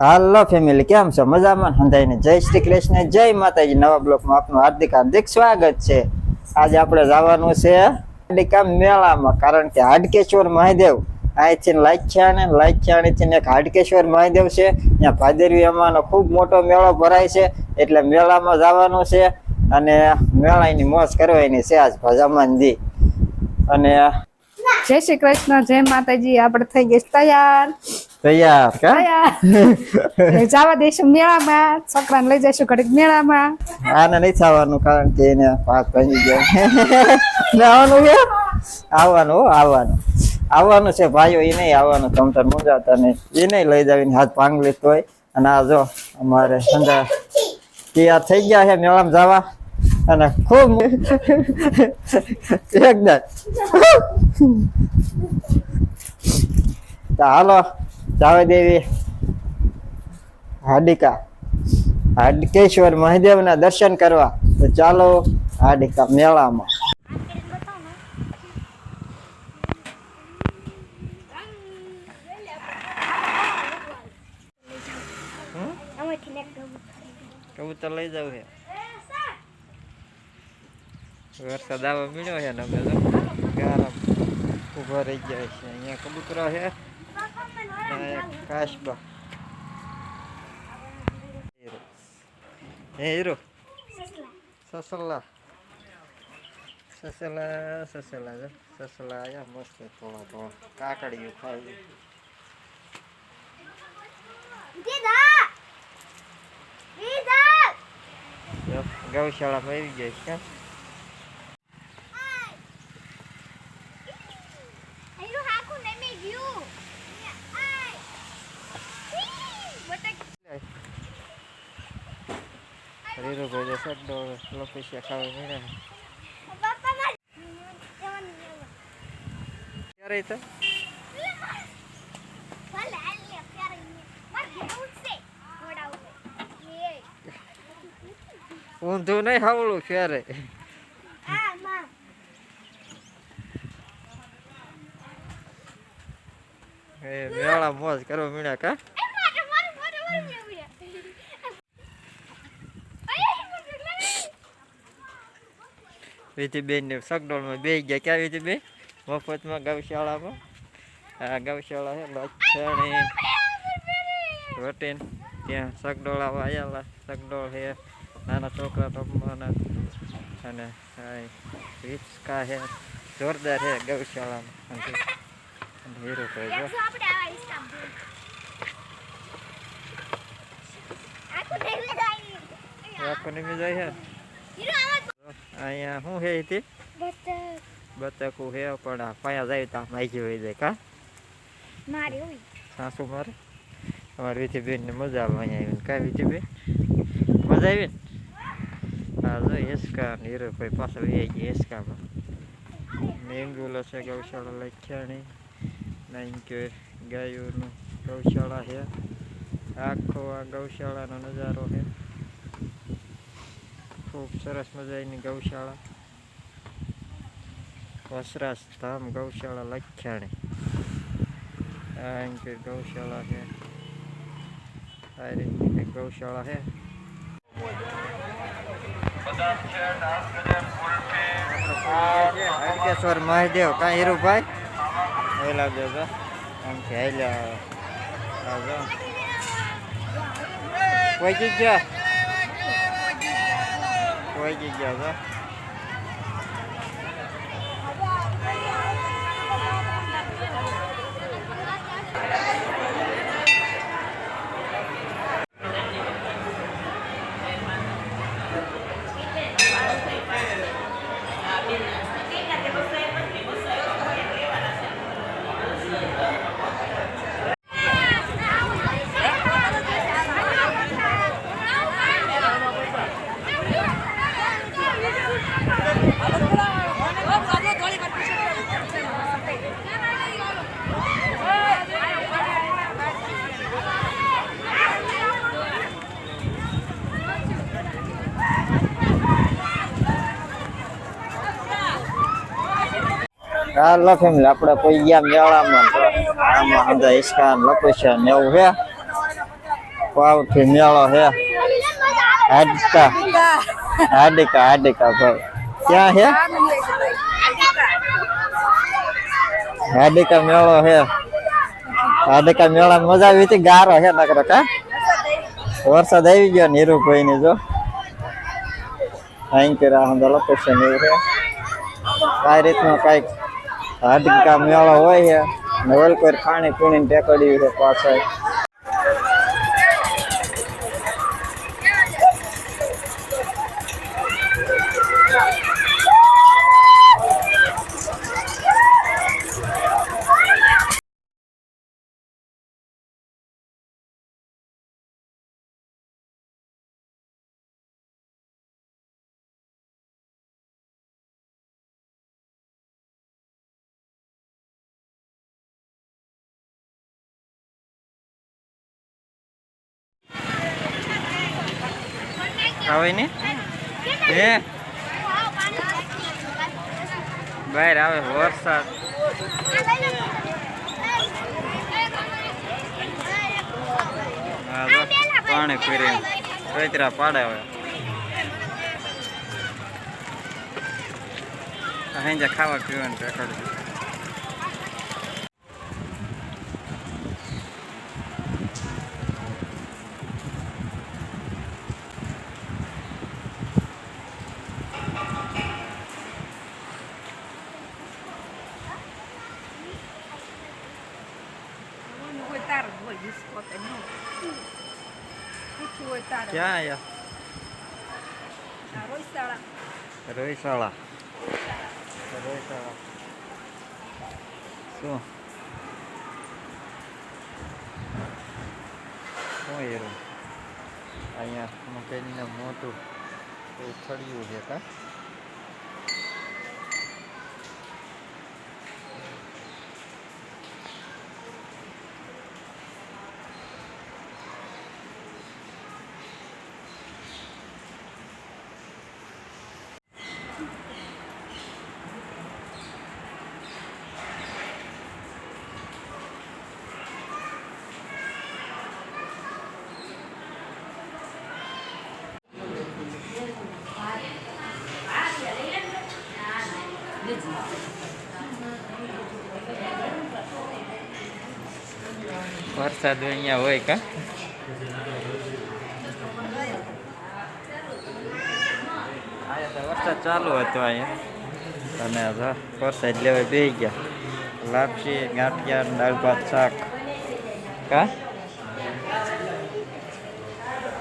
હાલો family કેમ છો? મજામાં? હંધાઈને જય શ્રી કૃષ્ણ, જય માતાજી. નવા બ્લોકમાં આપનું હાર્દિક હાર્દિક સ્વાગત છે. આજે આપણે જવાનું છે હાર્દિકા મેળામાં, કારણ કે હાડકેશ્વર મહાદેવ અહીંથી લાખ્યાને લાખ્યાણીથી એક હાડકેશ્વર મહાદેવ છે. ત્યાં ભાદરવી અમાનો ખૂબ મોટો મેળો ભરાય છે. એટલે મેળામાં જવાનું છે અને મેળાની મોજ કરવાની છે આજ ભજામાનજી. અને જય શ્રી કૃષ્ણ, જય માતાજી. આપણે થઈ ગઈ તૈયાર. તૈયાર કા? તૈયાર. જવા દઈશું મેળામાં. છોકરાને લઈ જઈશું ઘડીક મેળામાં. આને નહીં થવાનું કારણ કે એને પાંચ ભાંગી ગયા. આવવાનું છે? આવવાનું હો, આવવાનું. આવવાનું છે ભાઈઓ એ નહીં આવવાનું. તમતર મુંજાતા નહીં એ નહીં લઈ જાવીને હાથ ભાંગ લીધો હોય. અને આ જો અમારે સંધા તૈયાર થઈ ગયા છે મેળામાં જવા. અને ખૂબ એકદમ. હાલો. જાવે દેવી હાડિકા. હાડકેશ્વર મહાદેવના દર્શન કરવા. તો ચાલો હાડિકા મેળામાં. કબૂતર લઈ જાવ છે વરસાદ આવવા મળ્યો છે ને અમે ગારામ ઊભા રહી ગયા છે અહીંયા કબૂતરો છે અને એક કાચબા હીરો. હે હીરો સસલા સસલા સસલા જો સસલા આયા મસ્ત થોડા થોડા કાકડીઓ ખાઈ જો ગૌશાળામાં આવી ગયા છે રીરો ભાઈ તો લોપેશિયા ખાવા મળ્યા ક્યારે તો? ઊંધું નહીં હાવળું ક્યારે? મેળા મોજ કરવા મળ્યા કા? વિધિબેન સગડોળમાં બે ગયા. ક્યાં વિધિબેન મફતમાં ગૌશાળામાં. આ ગૌશાળા છે લક્ષણી વટીન. ત્યાં સગડોળા વાયેલા સગડોળ છે નાના છોકરા રમવાના અને રિક્ષા હે છે જોરદાર છે ગૌશાળામાં. હીરો જો. આખો નિમી જાય છે. અહીંયા શું છે તે બતકું છે પણ આ પાયા જાય તો માઈકી વહી જાય કા? મારે હોય. સાસુ મારે? અમારી વિધિબેન ને મજા આવે અહીંયા આવીને કા વિધિબેન મજા આવી ને હા જો હેસકા ને હીરો ભાઈ પાછળ વહી ગઈ હિસકામાં મેંગુલો છે ગૌશાળા લખ્યાણી નહીં કે ગાયોનું ગૌશાળા છે. આખો આ ગૌશાળાનો નજારો છે. ખૂબ સરસ મજાની ગૌશાળા. વસરાસ ધામ ગૌશાળા લખ્યાણી. આ એમ કે ગૌશાળા છે. આ રીતની કંઈક ગૌશાળા છે. હરકેશ્વર મહાદેવ કાં હીરુભાઈ ઓલા જો તો કે હાલ્યા. કોઈ ગયા પહોંચી ગયા તો હાલો ફેમિલી આપણે કોઈ ગયા મેળામાં આમાં અંદર હિસકા લપસ્યા ને એવું હે. પાવથી મેળો હે. હાડકા. હાડકા હાડકા ભાઈ. ક્યાં હે? હાડકા મેળો હે. હાડકા મેળા મજા આવી હતી? ગારો હે નકર કા વરસાદ આવી ગયો નીરુભાઈ ને જો. અહીં કે રાહ લોકેશન એવું હે. કઈ રીતનું કંઈક હાડિકા મેળો હોય છે. ને વેલકોર ખાણી પીણી ટેકડી છે પાછળ. આવે ને? હે? બહાર આવે વરસાદ. પાણી ફરી કચરા પાડે હવે. અહીં ખાવા પીવાનું પેકડ ક્યાં આયા રોહિશાળા રોહિશાળા શું શું એરું અહીંયા મકાઈની મોટું એવું થળિયું છે કા વરસાદ અહીંયા હોય કા? તો વરસાદ ચાલુ હતો અહીંયા. અને વરસાદ લેવા બે ગયા. લાપસી ગાંઠિયા દાળ ભાત શાક. કા?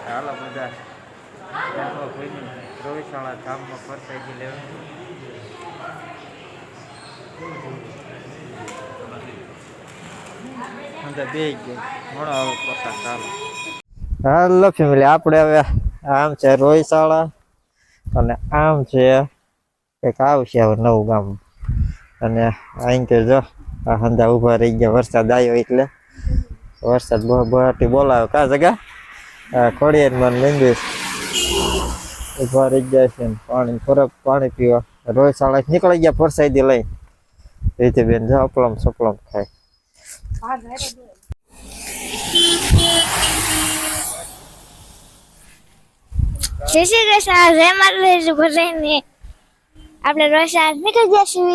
હાલો બધા. રોહિશાળા ગામમાં ફરસાઈ લેવા. ચાલો. હાલો ફેમિલી, આપણે હવે આમ છે રોહિશાળા અને આમ છે કંઈક આવશે હવે નવું ગામ. અને અહીં કે જો આ હંધા ઊભા રહી ગયા, વરસાદ આવ્યો એટલે. વરસાદ બહુ બહારથી બોલાવ્યો કા જગા? ખોડિયારમાં લીંબીસ ઊભા રહી ગયા છે પાણી ફરક પાણી પીવા. રોહિશાળા નીકળી ગયા ફરસાઈથી લઈ રીતે બેન જો અપલમ સપલમ ખાય. જય શ્રી કૃષ્ણ જય માતાજી બધાને આપણે વરસાદ નીકળી જશું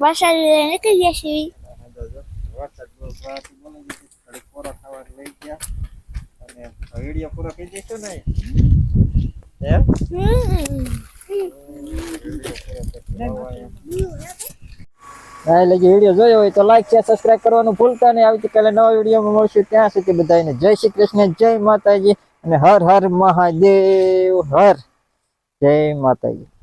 વરસાદ નીકળી જશું વરસાદ લઈ ગયા અને વીડિયો પૂરો થઈ દઈશું ને એમ હા, એટલે વીડિયો જોયો હોય તો લાઈક શેર સબસ્ક્રાઈબ કરવાનું ભૂલતા નહીં. આવતીકાલે નવા વિડીયોમાં મળશું. ત્યાં સુધી બધાને જય શ્રી કૃષ્ણ, જય માતાજી અને હર હર મહાદેવ, હર. જય માતાજી.